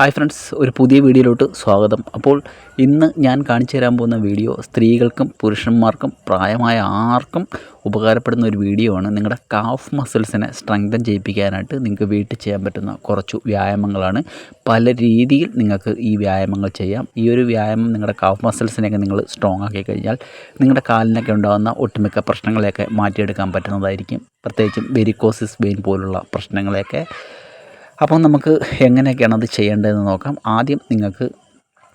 Hi friends ഒരു പുതിയ വീഡിയോയിലോട്ട് സ്വാഗതം. അപ്പോൾ ഇന്ന് ഞാൻ കാണിച്ചു തരാൻ പോകുന്ന വീഡിയോ സ്ത്രീകൾക്കും പുരുഷന്മാർക്കും പ്രായമായ ആർക്കും ഉപകാരപ്പെടുന്ന ഒരു വീഡിയോ ആണ്. നിങ്ങളുടെ കാഫ് മസിൽസിനെ സ്ട്രെങ്തൻ ചെയ്യിപ്പിക്കാനായിട്ട് നിങ്ങൾക്ക് വീട്ടിൽ ചെയ്യാൻ പറ്റുന്ന കുറച്ച് വ്യായാമങ്ങളാണ്. പല രീതിയിൽ നിങ്ങൾക്ക് ഈ വ്യായാമങ്ങൾ ചെയ്യാം. ഈ ഒരു വ്യായാമം നിങ്ങളുടെ കാഫ് മസിൽസിനെയൊക്കെ നിങ്ങൾ സ്ട്രോങ് ആക്കി കഴിഞ്ഞാൽ നിങ്ങളുടെ കാലിനൊക്കെ ഉണ്ടാകുന്ന ഒട്ടുമിക്ക പ്രശ്നങ്ങളെയൊക്കെ മാറ്റിയെടുക്കാൻ പറ്റുന്നതായിരിക്കും. പ്രത്യേകിച്ചും വെരിക്കോസിസ് വെയിൻ പോലുള്ള പ്രശ്നങ്ങളെയൊക്കെ അപ്പോൾ നമുക്ക് എങ്ങനെയൊക്കെയാണ് അത് ചെയ്യേണ്ടതെന്ന് നോക്കാം. ആദ്യം നിങ്ങൾക്ക്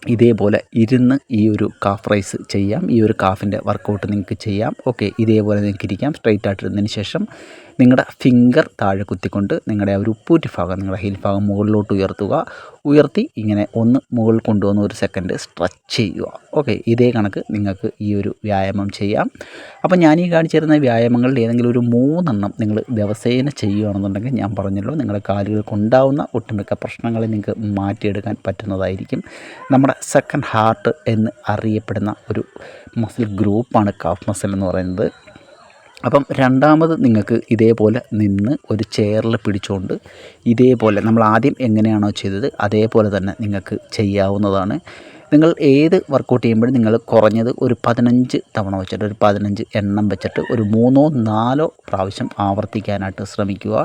ഇതേപോലെ ഇരുന്ന് ഈ ഒരു കാഫ് റൈസ് ചെയ്യാം. ഈ ഒരു കാഫിന്റെ വർക്കൗട്ട് നിങ്ങൾക്ക് ചെയ്യാം. ഓക്കെ ഇതേപോലെ നിങ്ങൾക്ക് ഇരിക്കാം സ്ട്രൈറ്റ് ആയിട്ടിരുന്നതിന് ശേഷം നിങ്ങളുടെ ഫിംഗർ താഴെ കുത്തിക്കൊണ്ട് നിങ്ങളുടെ ആ ഒരു ഉപ്പൂറ്റി ഭാഗം നിങ്ങളുടെ ഹീൽ ഭാഗം മുകളിലോട്ട് ഉയർത്തുക. ഉയർത്തി ഇങ്ങനെ ഒന്ന് മുകളിൽ കൊണ്ടുവന്ന് ഒരു സെക്കൻഡ് സ്ട്രെച്ച് ചെയ്യുക. ഓക്കെ ഇതേ കണക്ക് നിങ്ങൾക്ക് ഈ ഒരു വ്യായാമം ചെയ്യാം. അപ്പോൾ ഞാൻ ഈ കാണിച്ചു തരുന്ന വ്യായാമങ്ങളിൽ ഏതെങ്കിലും ഒരു മൂന്നെണ്ണം നിങ്ങൾ ദിവസേന ചെയ്യുകയാണെന്നുണ്ടെങ്കിൽ ഞാൻ പറഞ്ഞല്ലോ നിങ്ങളുടെ കാലുകൾക്ക് ഉണ്ടാവുന്ന ഒട്ടുമിക്ക പ്രശ്നങ്ങളെ നിങ്ങൾക്ക് മാറ്റിയെടുക്കാൻ പറ്റുന്നതായിരിക്കും. നമ്മുടെ സെക്കൻഡ് ഹാർട്ട് എന്ന് അറിയപ്പെടുന്ന ഒരു മസിൽ ഗ്രൂപ്പാണ് കാഫ് മസിൽ എന്ന് പറയുന്നത്. അപ്പം രണ്ടാമത് നിങ്ങൾക്ക് ഇതേപോലെ നിന്ന് ഒരു ചെയറിൽ പിടിച്ചുകൊണ്ട് ഇതേപോലെ നമ്മൾ ആദ്യം എങ്ങനെയാണോ ചെയ്തത് അതേപോലെ തന്നെ നിങ്ങൾക്ക് ചെയ്യാവുന്നതാണ്. നിങ്ങൾ ഏത് വർക്കൗട്ട് ചെയ്യുമ്പോഴും നിങ്ങൾ കുറഞ്ഞത് ഒരു പതിനഞ്ച് തവണ വെച്ചിട്ട് ഒരു പതിനഞ്ച് എണ്ണം വെച്ചിട്ട് ഒരു മൂന്നോ നാലോ പ്രാവശ്യം ആവർത്തിക്കാനായിട്ട് ശ്രമിക്കുക.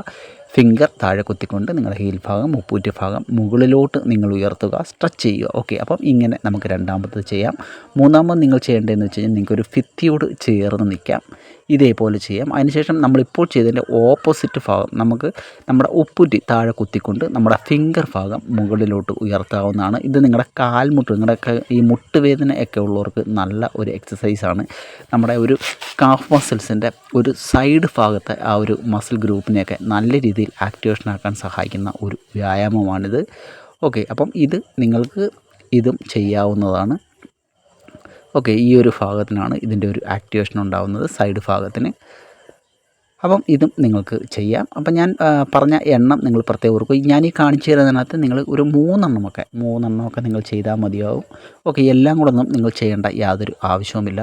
ഫിംഗർ താഴെ കുത്തിക്കൊണ്ട് നിങ്ങളുടെ ഹീൽ ഭാഗം മുപ്പൂറ്റി ഭാഗം മുകളിലോട്ട് നിങ്ങൾ ഉയർത്തുക സ്ട്രെച്ച് ചെയ്യുക. ഓക്കെ അപ്പം ഇങ്ങനെ നമുക്ക് രണ്ടാമത്തത് ചെയ്യാം. മൂന്നാമത് നിങ്ങൾ ചെയ്യേണ്ടതെന്ന് വെച്ച് കഴിഞ്ഞാൽ നിങ്ങൾക്കൊരു ഫിത്തിയോട് ചേർന്ന് നിൽക്കാം. ഇതേപോലെ ചെയ്യാം. അതിനുശേഷം നമ്മളിപ്പോൾ ചെയ്തതിന്റെ ഓപ്പോസിറ്റ് ഭാഗം നമുക്ക് നമ്മുടെ ഉപ്പുറ്റി താഴെ കുത്തിക്കൊണ്ട് നമ്മുടെ ഫിംഗർ ഭാഗം മുകളിലോട്ട് ഉയർത്താവുന്നതാണ്. ഇത് നിങ്ങളുടെ കാൽമുട്ട് നിങ്ങളുടെ ഈ മുട്ടുവേദന ഒക്കെ ഉള്ളവർക്ക് നല്ല ഒരു എക്സസൈസാണ് നമ്മുടെ ഒരു കാഫ് മസിൽസിന്റെ ഒരു സൈഡ് ഭാഗത്തെ ആ ഒരു മസിൽ ഗ്രൂപ്പിനെയൊക്കെ നല്ല രീതിയിൽ ആക്ടിവേഷൻ ആക്കാൻ സഹായിക്കുന്ന ഒരു വ്യായാമമാണിത്. ഓക്കെ അപ്പം ഇത് നിങ്ങൾക്ക് ഇതും ചെയ്യാവുന്നതാണ്. ഓക്കെ ഈ ഒരു ഭാഗത്തിനാണ് ഇതിന്റെ ഒരു ആക്ടിവേഷൻ ഉണ്ടാകുന്നത് സൈഡ് ഭാഗത്തിന്. അപ്പം ഇതും നിങ്ങൾക്ക് ചെയ്യാം. അപ്പം ഞാൻ പറഞ്ഞ എണ്ണം നിങ്ങൾ പ്രത്യേകം ഓർക്കും ഞാൻ ഈ കാണിച്ചു തരുന്നതിനകത്ത് നിങ്ങൾ ഒരു മൂന്നെണ്ണമൊക്കെ മൂന്നെണ്ണമൊക്കെ നിങ്ങൾ ചെയ്താൽ മതിയാവും. ഓക്കെ എല്ലാം കൂടെ ഒന്നും നിങ്ങൾ ചെയ്യേണ്ട യാതൊരു ആവശ്യവുമില്ല.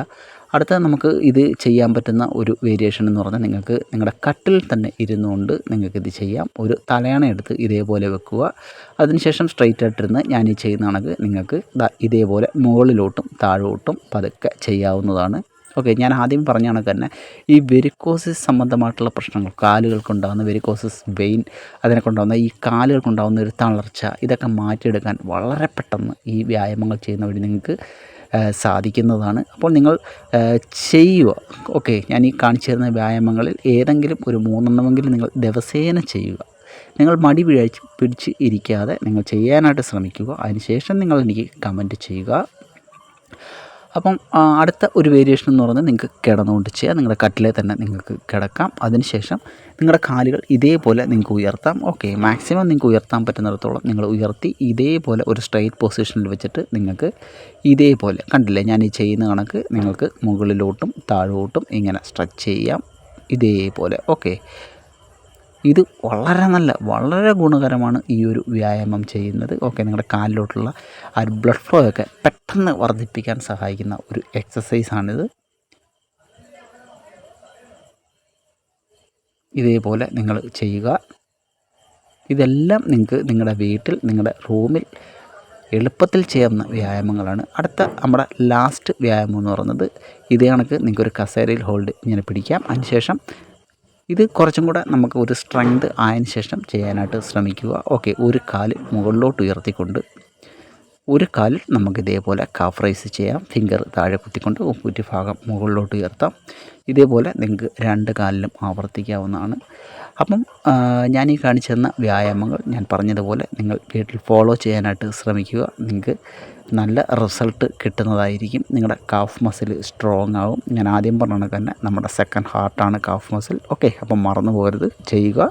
അടുത്ത നമുക്ക് ഇത് ചെയ്യാൻ പറ്റുന്ന ഒരു വേരിയേഷൻ എന്ന് പറഞ്ഞാൽ നിങ്ങൾക്ക് നിങ്ങളുടെ കട്ടിൽ തന്നെ ഇരുന്നുകൊണ്ട് നിങ്ങൾക്ക് ഇത് ചെയ്യാം. ഒരു തലയണ എടുത്ത് ഇതേപോലെ വെക്കുക. അതിനുശേഷം സ്ട്രെയിറ്റ് ആയിട്ടിരുന്ന് ഞാൻ ഈ ചെയ്യുന്ന കണക്ക് നിങ്ങൾക്ക് ഇതേപോലെ മുകളിലോട്ടും താഴോട്ടും പതുക്കെ ചെയ്യാവുന്നതാണ്. ഓക്കെ ഞാൻ ആദ്യം പറഞ്ഞ കണക്ക് തന്നെ ഈ വെരിക്കോസിസ് സംബന്ധമായിട്ടുള്ള പ്രശ്നങ്ങൾ കാലുകൾക്കുണ്ടാകുന്ന വെരിക്കോസിസ് വെയിൻ അതിനൊക്കെ ഈ കാലുകൾക്കുണ്ടാകുന്ന ഒരു തളർച്ച ഇതൊക്കെ മാറ്റിയെടുക്കാൻ വളരെ പെട്ടെന്ന് ഈ വ്യായാമങ്ങൾ ചെയ്യുന്ന വഴി നിങ്ങൾക്ക് സാധിക്കുന്നതാണ്. അപ്പോൾ നിങ്ങൾ ചെയ്യുക. ഓക്കെ ഞാൻ ഈ കാണിച്ചു തരുന്ന വ്യായാമങ്ങളിൽ ഏതെങ്കിലും ഒരു മൂന്നെണ്ണമെങ്കിലും നിങ്ങൾ ദിവസേന ചെയ്യുക. നിങ്ങൾ മടി പിഴച്ച് പിടിച്ച് ഇരിക്കാതെ നിങ്ങൾ ചെയ്യാനായിട്ട് ശ്രമിക്കുക. അതിനുശേഷം നിങ്ങൾ എനിക്ക് കമന്റ് ചെയ്യുക. അപ്പം അടുത്ത ഒരു വേരിയേഷൻ എന്ന് പറയുന്നത് നിങ്ങൾക്ക് കിടന്നുകൊണ്ട് ചെയ്യാം. നിങ്ങളുടെ കട്ടിലെ തന്നെ നിങ്ങൾക്ക് കിടക്കാം. അതിനുശേഷം നിങ്ങളുടെ കാലുകൾ ഇതേപോലെ നിങ്ങൾക്ക് ഉയർത്താം. ഓക്കെ മാക്സിമം നിങ്ങൾക്ക് ഉയർത്താൻ പറ്റുന്നിടത്തോളം നിങ്ങൾ ഉയർത്തി ഇതേപോലെ ഒരു സ്ട്രൈറ്റ് പൊസിഷനിൽ വെച്ചിട്ട് നിങ്ങൾക്ക് ഇതേപോലെ കണ്ടില്ലേ? ഞാൻ ഈ ചെയ്യുന്ന കണക്ക് നിങ്ങൾക്ക് മുകളിലോട്ടും താഴോട്ടും ഇങ്ങനെ സ്ട്രെച്ച് ചെയ്യാം. ഇതേപോലെ. ഓക്കെ ഇത് വളരെ നല്ല വളരെ ഗുണകരമാണ് ഈ ഒരു വ്യായാമം ചെയ്യുന്നത്. ഓക്കെ നിങ്ങളുടെ കാലിലോട്ടുള്ള ആ ഒരു ബ്ലഡ് ഫ്ലോ ഒക്കെ പെട്ടെന്ന് വർദ്ധിപ്പിക്കാൻ സഹായിക്കുന്ന ഒരു എക്സസൈസാണിത് ഇതേപോലെ നിങ്ങൾ ചെയ്യുക. ഇതെല്ലാം നിങ്ങൾക്ക് നിങ്ങളുടെ വീട്ടിൽ നിങ്ങളുടെ റൂമിൽ എളുപ്പത്തിൽ ചെയ്യാവുന്ന വ്യായാമങ്ങളാണ്. അടുത്ത നമ്മുടെ ലാസ്റ്റ് വ്യായാമം എന്ന് പറയുന്നത് ഇതേ കണക്ക് നിങ്ങൾക്കൊരു കസേരയിൽ ഹോൾഡ് ഇങ്ങനെ പിടിക്കാം. അതിനുശേഷം ഇത് കുറച്ചും കൂടെ നമുക്ക് ഒരു സ്ട്രെങ്ത് ആയതിനു ശേഷം ചെയ്യാനായിട്ട് ശ്രമിക്കുക. ഓക്കെ ഒരു കാൽ മുകളിലോട്ട് ഉയർത്തിക്കൊണ്ട് ഒരു കാലിൽ നമുക്ക് ഇതേപോലെ കാഫ് റൈസ് ചെയ്യാം. ഫിംഗർ താഴെ കുത്തിക്കൊണ്ട് ഉപ്പൂറ്റി ഭാഗം മുകളിലോട്ട് ഉയർത്താം. ഇതേപോലെ നിങ്ങൾക്ക് രണ്ട് കാലിലും ആവർത്തിക്കാവുന്നതാണ്. അപ്പം ഞാൻ ഈ കാണിച്ചു തന്ന വ്യായാമങ്ങൾ ഞാൻ പറഞ്ഞതുപോലെ നിങ്ങൾ വീട്ടിൽ ഫോളോ ചെയ്യാനായിട്ട് ശ്രമിക്കുക. നിങ്ങൾക്ക് നല്ല റിസൾട്ട് കിട്ടുന്നതായിരിക്കും. നിങ്ങളുടെ കാഫ് മസിൽ സ്ട്രോങ് ആവും. ഞാൻ ആദ്യം പറഞ്ഞ തന്നെ നമ്മുടെ സെക്കൻഡ് ഹാർട്ടാണ് കാഫ് മസിൽ ഓക്കെ അപ്പം മറന്നു പോകരുത് ചെയ്യുക.